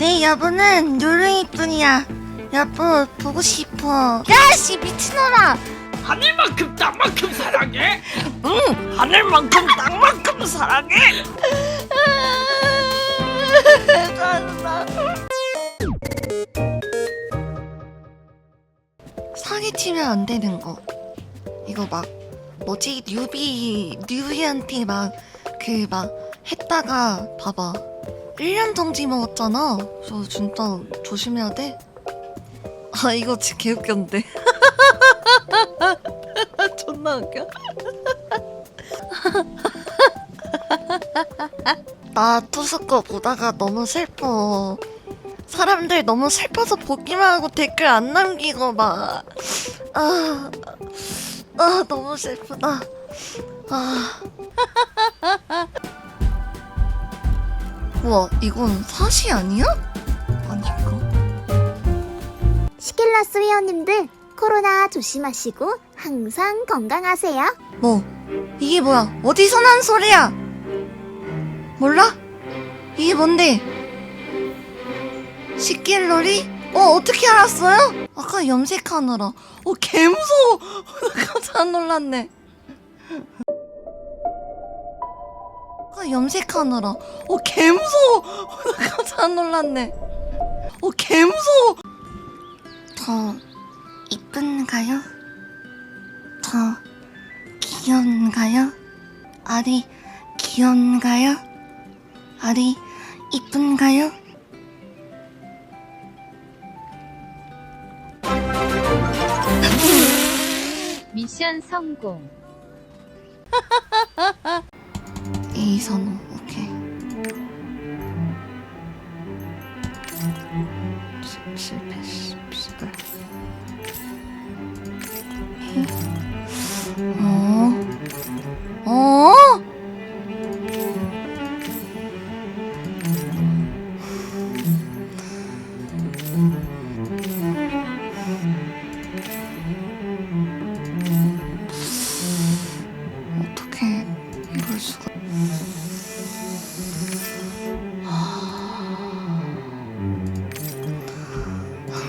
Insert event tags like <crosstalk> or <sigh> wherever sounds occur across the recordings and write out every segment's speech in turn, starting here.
내 여보는 누룽이뿐이야. 여보 보고 싶어. 야씨 미친놈아. 하늘만큼 땅만큼 사랑해. 응, 하늘만큼 땅만큼 사랑해. 짜증나. <laughs> 사기 치면 안 되는 거. 이거 막 뭐지 뉴비 뉴비한테 막 그 막 했다가 봐봐. 1년 정지 먹었잖아. 저 진짜 조심해야 돼. 아 이거 진짜 개웃겼는데. <laughs> 존나 웃겨. <laughs> 나 투스코 보다가 너무 슬퍼. 사람들 너무 슬퍼서 보기만 하고 댓글 안 남기고 막. 아, 아 너무 슬프다. 아. 우와, 이건 사시 아니야? 아닐까? 시킬라스 회원님들 코로나 조심하시고 항상 건강하세요. 뭐, 이게 뭐야? 어디서 난 소리야? 몰라? 이게 뭔데? 식길놀이? 어, 어떻게 알았어요? 아까 염색하느라. 어, 개무서워. <laughs> 깜짝 놀랐네. 아까 염색하느라. 어, 개 무서워. <laughs> 깜짝 놀랐네. 어, 개 무서워. 저, 이쁜가요? 저, 귀여운가요? 아리 귀여운가요? 아리 이쁜가요? 미션 성공. <laughs> 이선호 오케이 시- 실패 시- 시발 어?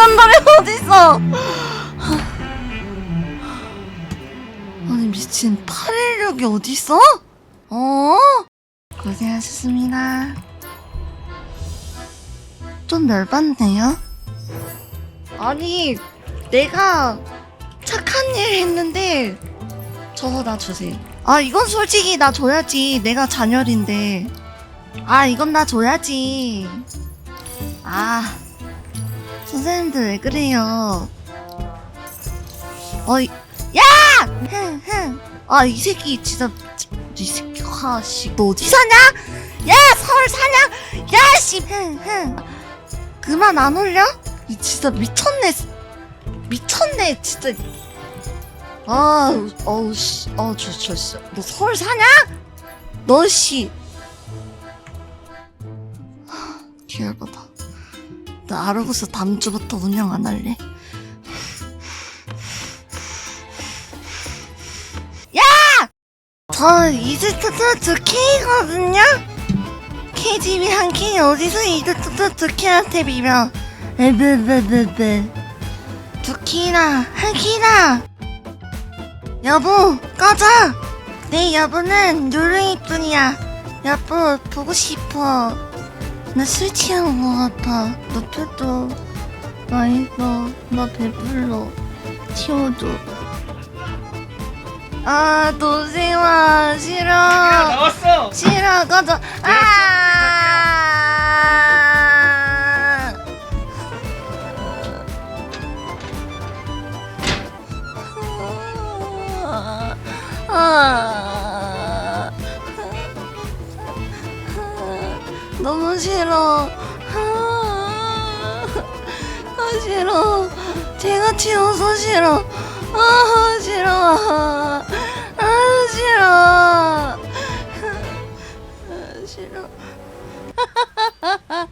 런 노래 <laughs> 어딨어? 아니 미친 816이 어딨어? 어? 고생하셨습니다. 좀 열받네요. 아니 내가 착한 일 했는데 저거 나 주세요. 아 이건 솔직히 나 줘야지. 내가 잔열인데. 아 이건 나 줘야지. 아 선생님들 왜 그래요? 어이 야! 흥 흥 아 이 새끼 진짜 이 새끼 아 씨 너 어디 사냐? 야 서울 사냐? 야 씨 흥 흥 그만 안 올려? 이 진짜 미쳤네 미쳤네 진짜 아 어우 씨 어 저저너 서울 사냐? 너씨 기열 받아 나 아르고스 다음 주부터 운영 안 할래. 야! 저 이즈트트 두키거든요? KGB 한키 어디서 이즈트트 두키한테 비벼. 에베베베베. 두키나, 한 키나. 여보, 꺼져! 내 여보는 누룽이 뿐이야. 여보, 보고 싶어. 나 술 취한 것 같아. 너 표도 맛있어. 나 배불러. 치워줘. 아, 도생아, 싫어. 나왔어. 싫어, 꺼져. 아. 아. 싫어. 아, 싫어. 제가 치워서 싫어. 아 싫어. 아 싫어. 아, 싫어.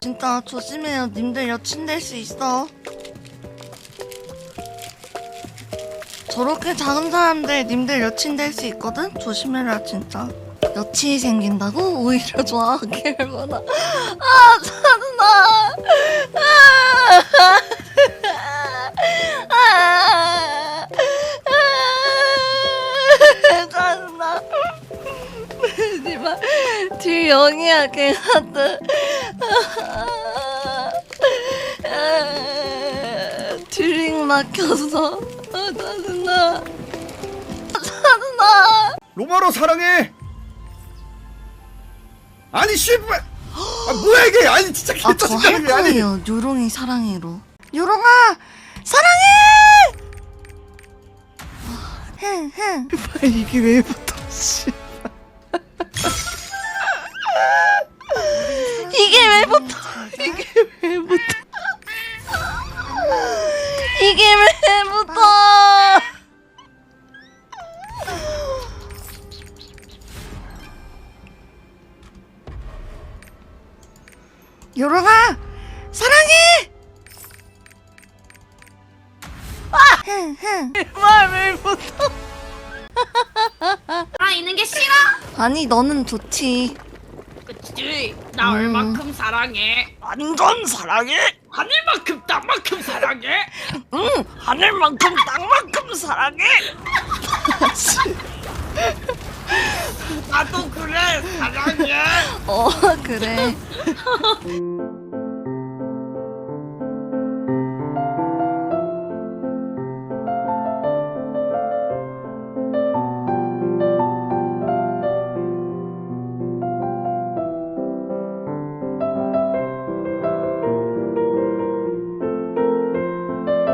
진짜 조심해요. 님들 여친 될 수 있어. 저렇게 작은 사람들 님들 여친 될 수 있거든? 조심해라 진짜. 여친이 생긴다고? 오히려 <laughs> 좋아하게 얼마나. 아 짜증나. 짜증나. 니마 뒤 영이야 걔한테 드링 막혔어 아 짜증나. 짜증나. 로마로 사랑해. 아니 씨발. 아 뭐야 이게? 아니 진짜 아, 저 할 개짜증나 아니. 거예요. 요롱이 사랑해로. 요롱아, 사랑해! 아, 흥, 흥. 이게 왜 붙어? 씨. 요롱아, 사랑해! 아! 흥, 흥. 말왜 붙어? 아 있는 게 싫어? 아니, 너는 좋지. 그치 나 음. 얼마큼 사랑해 완전 사랑해? 하늘만큼 땅만큼 사랑해 응, 하늘만큼 땅만큼 사랑해. 나도 그래 사랑해 <laughs> 어, 그래. 哈 <laughs> 哈